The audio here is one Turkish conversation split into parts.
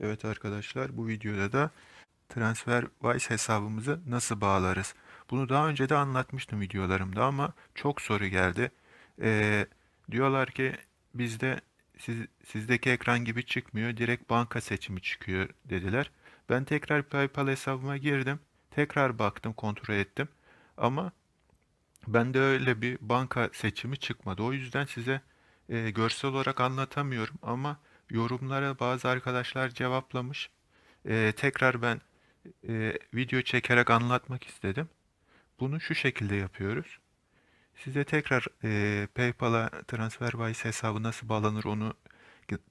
Evet arkadaşlar bu videoda da TransferWise hesabımızı nasıl bağlarız? Bunu daha önce de anlatmıştım videolarımda ama çok soru geldi. Ee, diyorlar ki bizde siz, sizdeki ekran gibi çıkmıyor, direkt banka seçimi çıkıyor dediler. Ben tekrar PayPal hesabıma girdim, tekrar baktım, kontrol ettim ama bende öyle bir banka seçimi çıkmadı. O yüzden size e, görsel olarak anlatamıyorum ama yorumlara bazı arkadaşlar cevaplamış. E, tekrar ben e, video çekerek anlatmak istedim. Bunu şu şekilde yapıyoruz. Size tekrar e, PayPal'a TransferWise hesabı nasıl bağlanır onu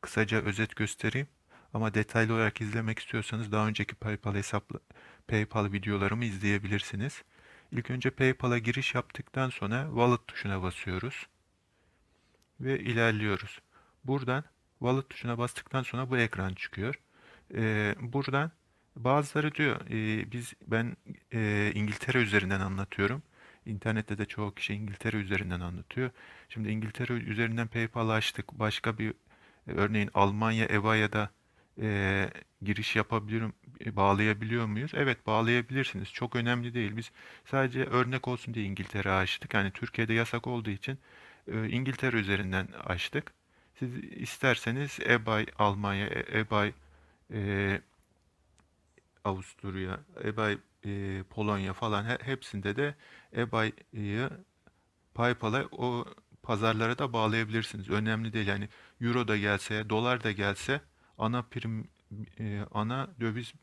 kısaca özet göstereyim. Ama detaylı olarak izlemek istiyorsanız daha önceki PayPal hesaplı PayPal videolarımı izleyebilirsiniz. İlk önce PayPal'a giriş yaptıktan sonra Wallet tuşuna basıyoruz ve ilerliyoruz. Buradan Wallet tuşuna bastıktan sonra bu ekran çıkıyor. Ee, buradan bazıları diyor e, biz ben e, İngiltere üzerinden anlatıyorum. İnternette de çoğu kişi İngiltere üzerinden anlatıyor. Şimdi İngiltere üzerinden PayPal açtık. Başka bir e, örneğin Almanya EBA ya da e, giriş yapabiliyorum, e, bağlayabiliyor muyuz? Evet bağlayabilirsiniz. Çok önemli değil. Biz sadece örnek olsun diye İngiltere açtık. Yani Türkiye'de yasak olduğu için e, İngiltere üzerinden açtık. Siz isterseniz eBay Almanya, e- eBay e, Avusturya, eBay e, Polonya falan he- hepsinde de eBay'ı PayPal'a o pazarlara da bağlayabilirsiniz. Önemli değil. Yani euro da gelse, dolar da gelse ana prim e, ana döviz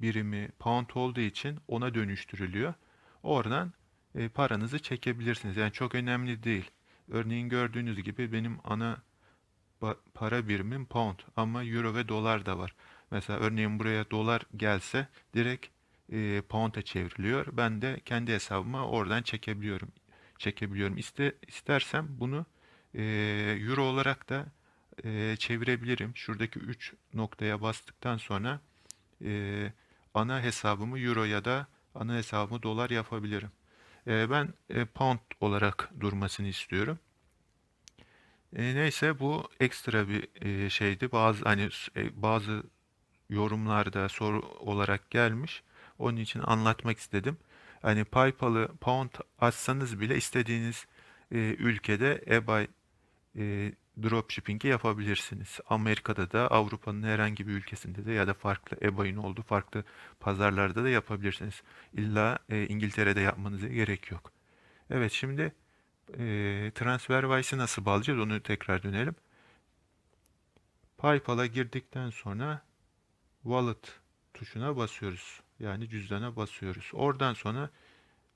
birimi pound olduğu için ona dönüştürülüyor. Oradan e, paranızı çekebilirsiniz. Yani çok önemli değil. Örneğin gördüğünüz gibi benim ana para birimim pound ama euro ve dolar da var. Mesela örneğin buraya dolar gelse direkt e, pound'a çevriliyor. Ben de kendi hesabıma oradan çekebiliyorum. Çekebiliyorum. İste, istersem bunu e, euro olarak da e, çevirebilirim. Şuradaki 3 noktaya bastıktan sonra e, ana hesabımı euro ya da ana hesabımı dolar yapabilirim. E, ben e, pound olarak durmasını istiyorum. E, neyse bu ekstra bir e, şeydi. Bazı hani e, bazı yorumlarda soru olarak gelmiş. Onun için anlatmak istedim. Hani PayPal'ı pound açsanız bile istediğiniz e, ülkede eBay e, dropshipping'i yapabilirsiniz. Amerika'da da Avrupa'nın herhangi bir ülkesinde de ya da farklı eBay'in olduğu farklı pazarlarda da yapabilirsiniz. İlla e, İngiltere'de yapmanıza gerek yok. Evet şimdi e, TransferWise'ı nasıl bağlayacağız onu tekrar dönelim. PayPal'a girdikten sonra Wallet tuşuna basıyoruz. Yani cüzdana basıyoruz. Oradan sonra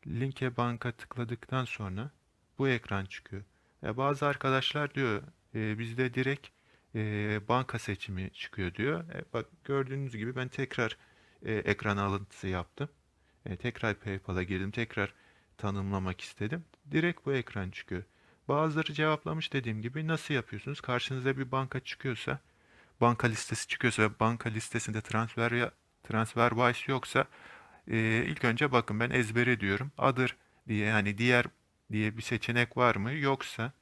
linke banka tıkladıktan sonra bu ekran çıkıyor. Ya bazı arkadaşlar diyor e, bizde direkt e, banka seçimi çıkıyor diyor. E, bak gördüğünüz gibi ben tekrar e, ekran alıntısı yaptım. E, tekrar PayPal'a girdim. Tekrar tanımlamak istedim. Direkt bu ekran çıkıyor. Bazıları cevaplamış dediğim gibi nasıl yapıyorsunuz? Karşınıza bir banka çıkıyorsa, banka listesi çıkıyorsa ve banka listesinde transfer ya TransferWise yoksa e, ilk önce bakın ben ezbere diyorum. Other diye yani diğer diye bir seçenek var mı? Yoksa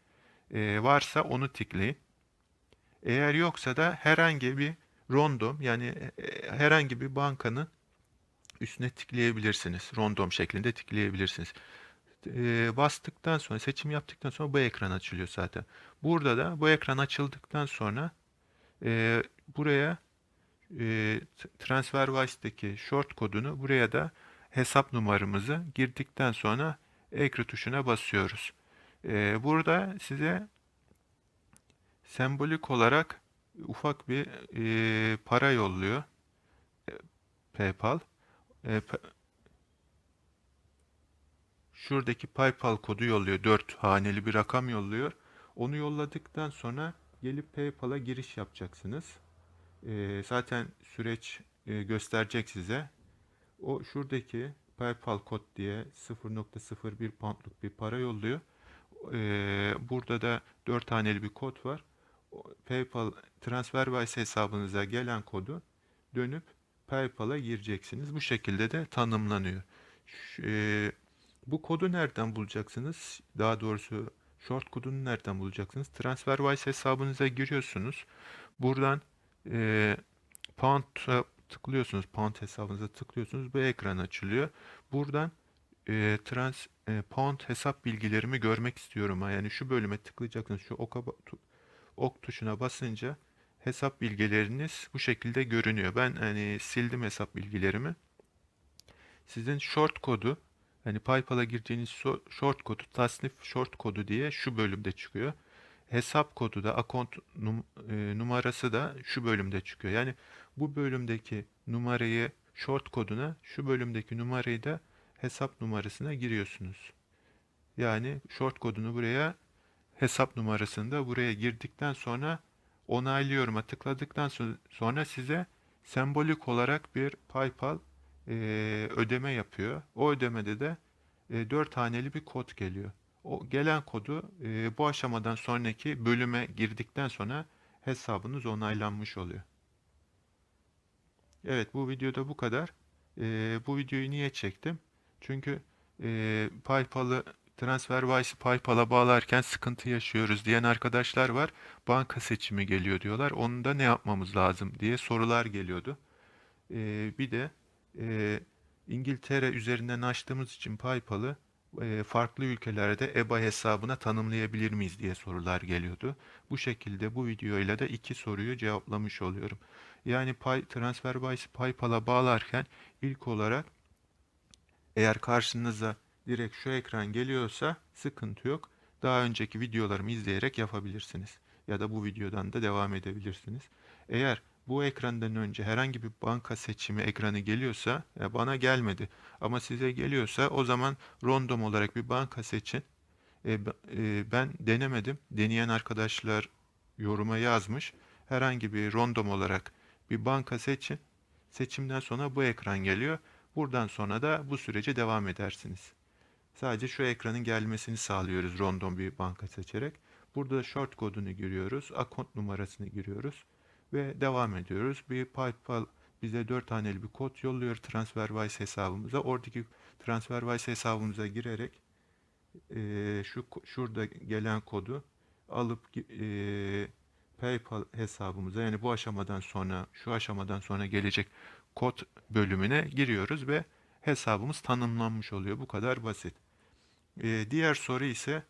e, varsa onu tıklayın. Eğer yoksa da herhangi bir random yani e, herhangi bir bankanın üstüne tıklayabilirsiniz. Random şeklinde tıklayabilirsiniz. E, bastıktan sonra seçim yaptıktan sonra bu ekran açılıyor zaten. Burada da bu ekran açıldıktan sonra e, buraya e, TransferWise'deki short kodunu buraya da hesap numaramızı girdikten sonra ekran tuşuna basıyoruz. E, burada size sembolik olarak ufak bir e, para yolluyor e, PayPal. E, şuradaki PayPal kodu yolluyor. 4 haneli bir rakam yolluyor. Onu yolladıktan sonra gelip PayPal'a giriş yapacaksınız. E, zaten süreç e, gösterecek size. O şuradaki PayPal kod diye 0.01 poundluk bir para yolluyor. Ee, burada da 4 haneli bir kod var. PayPal TransferWise hesabınıza gelen kodu dönüp PayPal'a gireceksiniz. Bu şekilde de tanımlanıyor. E, bu kodu nereden bulacaksınız? Daha doğrusu short kodunu nereden bulacaksınız? TransferWise hesabınıza giriyorsunuz. Buradan e, Pound'a tıklıyorsunuz. Pound hesabınıza tıklıyorsunuz. Bu ekran açılıyor. Buradan e, trans e, Pound hesap bilgilerimi görmek istiyorum. Yani şu bölüme tıklayacaksınız. Şu oka, ok tuşuna basınca hesap bilgileriniz bu şekilde görünüyor. Ben hani sildim hesap bilgilerimi. Sizin short kodu hani PayPal'a gireceğiniz so- short kodu tasnif short kodu diye şu bölümde çıkıyor. Hesap kodu da account num- e, numarası da şu bölümde çıkıyor. Yani bu bölümdeki numarayı short koduna şu bölümdeki numarayı da hesap numarasına giriyorsunuz. Yani short kodunu buraya hesap numarasını da buraya girdikten sonra onaylıyorum'a tıkladıktan so- sonra size sembolik olarak bir PayPal e, ödeme yapıyor. O ödemede de e, 4 haneli bir kod geliyor. O gelen kodu e, bu aşamadan sonraki bölüme girdikten sonra hesabınız onaylanmış oluyor. Evet bu videoda bu kadar. E, bu videoyu niye çektim? Çünkü e, PayPal'ı TransferWise'ı PayPal'a bağlarken sıkıntı yaşıyoruz diyen arkadaşlar var. Banka seçimi geliyor diyorlar. Onu da ne yapmamız lazım diye sorular geliyordu. E, bir de e, İngiltere üzerinden açtığımız için PayPal'ı e, farklı ülkelerde EBA hesabına tanımlayabilir miyiz diye sorular geliyordu. Bu şekilde bu videoyla da iki soruyu cevaplamış oluyorum. Yani Pay, TransferWise PayPal'a bağlarken ilk olarak eğer karşınıza direkt şu ekran geliyorsa sıkıntı yok. Daha önceki videolarımı izleyerek yapabilirsiniz. Ya da bu videodan da devam edebilirsiniz. Eğer bu ekrandan önce herhangi bir banka seçimi ekranı geliyorsa, ya bana gelmedi ama size geliyorsa o zaman random olarak bir banka seçin. E, e, ben denemedim. Deneyen arkadaşlar yoruma yazmış. Herhangi bir random olarak bir banka seçin. Seçimden sonra bu ekran geliyor. Buradan sonra da bu sürece devam edersiniz. Sadece şu ekranın gelmesini sağlıyoruz random bir banka seçerek. Burada short kodunu giriyoruz, account numarasını giriyoruz ve devam ediyoruz. Bir PayPal bize 4 haneli bir kod yolluyor TransferWise hesabımıza. Oradaki TransferWise hesabımıza girerek eee, şu şurada gelen kodu alıp eee, PayPal hesabımıza yani bu aşamadan sonra şu aşamadan sonra gelecek kod bölümüne giriyoruz ve hesabımız tanımlanmış oluyor. Bu kadar basit. Eee, diğer soru ise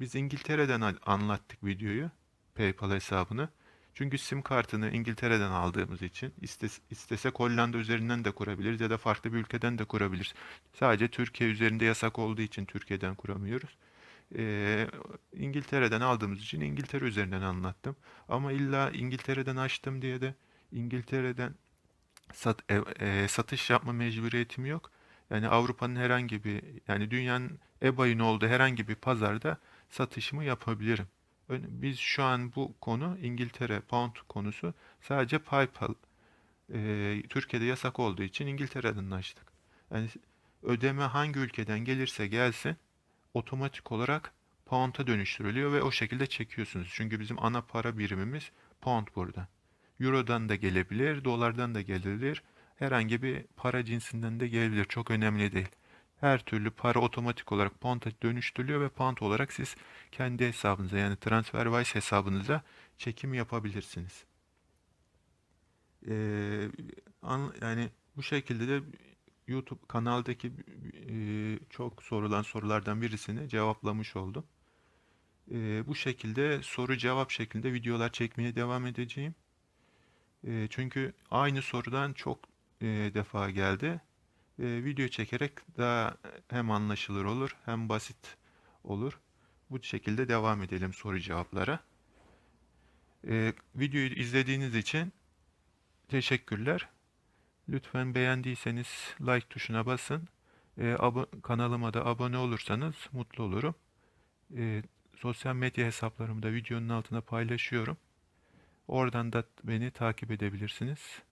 biz İngiltere'den an- anlattık videoyu, PayPal hesabını. Çünkü sim kartını İngiltere'den aldığımız için istes- istesek Hollanda üzerinden de kurabiliriz ya da farklı bir ülkeden de kurabiliriz. Sadece Türkiye üzerinde yasak olduğu için Türkiye'den kuramıyoruz. Ee, İngiltere'den aldığımız için İngiltere üzerinden anlattım. Ama illa İngiltere'den açtım diye de İngiltere'den sat, e- e, satış yapma mecburiyetim yok. Yani Avrupa'nın herhangi bir yani dünyanın eBay'ın olduğu herhangi bir pazarda satışımı yapabilirim. Biz şu an bu konu İngiltere pound konusu sadece PayPal e, Türkiye'de yasak olduğu için İngiltere'den açtık. Yani ödeme hangi ülkeden gelirse gelsin otomatik olarak pound'a dönüştürülüyor ve o şekilde çekiyorsunuz. Çünkü bizim ana para birimimiz pound burada. Euro'dan da gelebilir, dolardan da gelebilir. Herhangi bir para cinsinden de gelebilir. Çok önemli değil. Her türlü para otomatik olarak pound'a dönüştürülüyor ve pound olarak siz kendi hesabınıza yani TransferWise hesabınıza çekim yapabilirsiniz. Ee, an- yani bu şekilde de YouTube kanaldaki e, çok sorulan sorulardan birisini cevaplamış oldum. Ee, bu şekilde soru cevap şeklinde videolar çekmeye devam edeceğim. Ee, çünkü aynı sorudan çok e, defa geldi. Ee, video çekerek daha hem anlaşılır olur hem basit olur. Bu şekilde devam edelim soru cevaplara. Ee, videoyu izlediğiniz için teşekkürler. Lütfen beğendiyseniz like tuşuna basın. Abo- kanalıma da abone olursanız mutlu olurum. Ee, sosyal medya hesaplarımı da videonun altına paylaşıyorum. Oradan da beni takip edebilirsiniz.